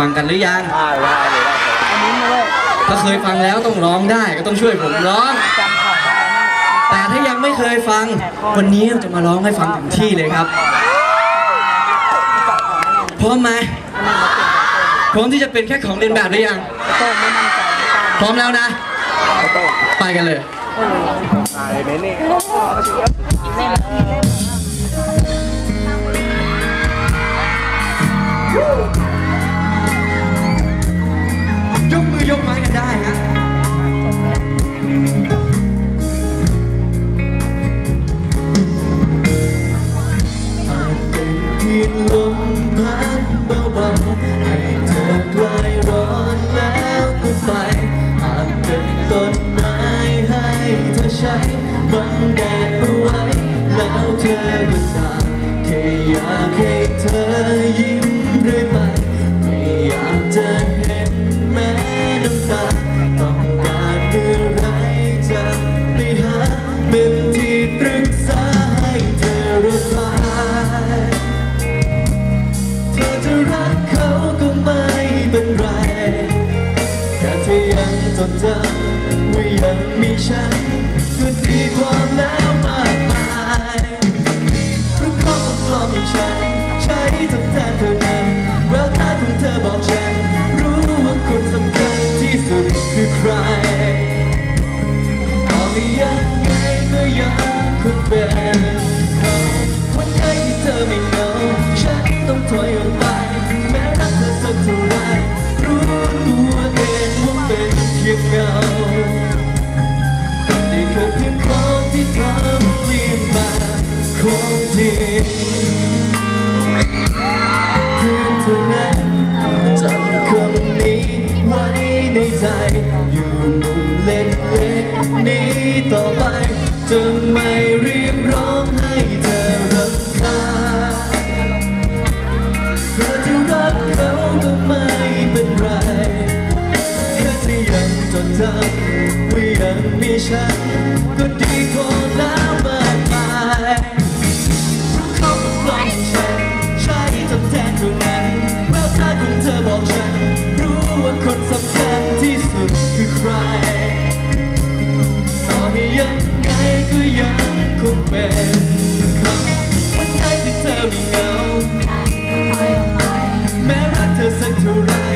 ฟังกันหรือยังได้ได้เลยได้อันนี้ไม่ได้ถ้าเคยฟังแล้วต้องร้องได้ก็ต้องช่วยผมร้อง จำของอะไรนะแต่ถ้ายังไม่เคยฟัง วันนี้เราจะมาร้องให้ฟังถึงที่เลยครับ พร้อมไหมพร้อมที่จะเป็นแค่ของเรียนแบบหรือยัง โต้งไม่มั่นใจไม่กล้าพร้อมแล้วนะไปกันเลย ตายเน้น เป็นลมพัดเบาๆให้เธอคลายร้อนแล้วก็ไปอาจเป็นต้นไม้ให้เธอใช้บังแดดเอาไว้แล้วเธอก็ตามแค่อยากให้เธอ ยัง ของจริงเพียงเท่านั้นจำคำนี้ไว้ในใจ อยู่มุมเล็กๆนี้ต่อไปจะไม่รีบร้องให้ ก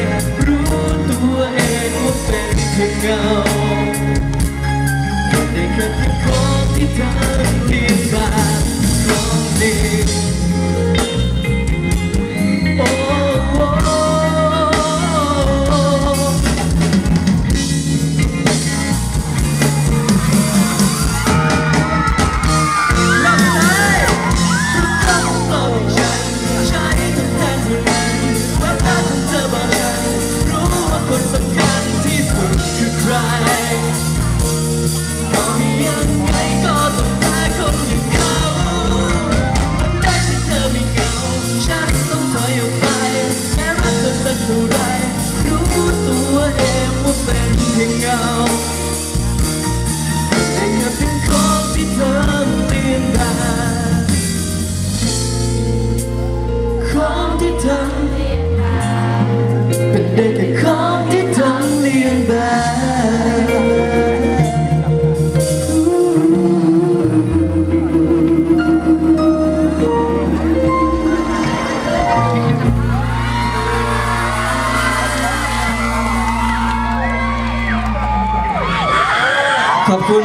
คุณ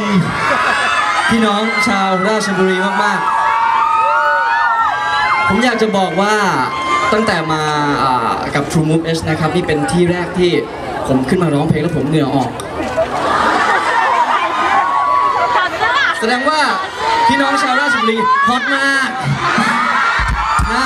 พี่น้องชาวราชบุรีมากๆ ผมอยากจะบอกว่าตั้งแต่มาอ่ากับ True Move H นะครับนี่เป็นที่แรกที่ผมขึ้นมาร้องเพลงแล้วผมเหงื่อออก แสดงว่าพี่น้องชาวราชบุรีฮอตมากนะ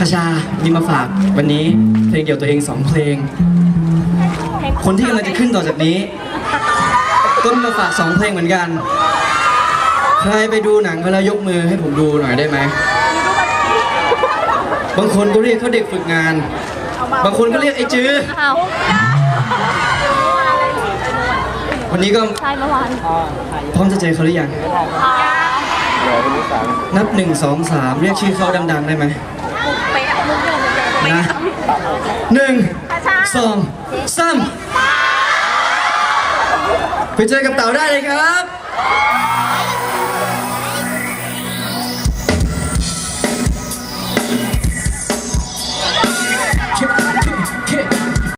พชามีมาฝากวันนี้เพลงเกี่ยวตัวเองสองเพลง คนที่กำลังจะขึ้นต่อจากนี้ ก็มาฝากสองเพลงเหมือนกัน ใครไปดูหนังเขาแล้วยกมือให้ผมดูหน่อยได้ไหม บางคนก็เรียกเขาเด็กฝึกงาน บางคนก็เรียกไอ้จื้อ วันนี้ก็ใช่เมื่อวานพร้อมจะเจอเขาหรือยัง นับหนึ่งสองสามเรียกชื่อเขาดังๆได้ไหม เป๊ะมุกเดิมเลยเป๊ะนะหนึ่งสองสามไปเจอกับเต่าได้เลยครับ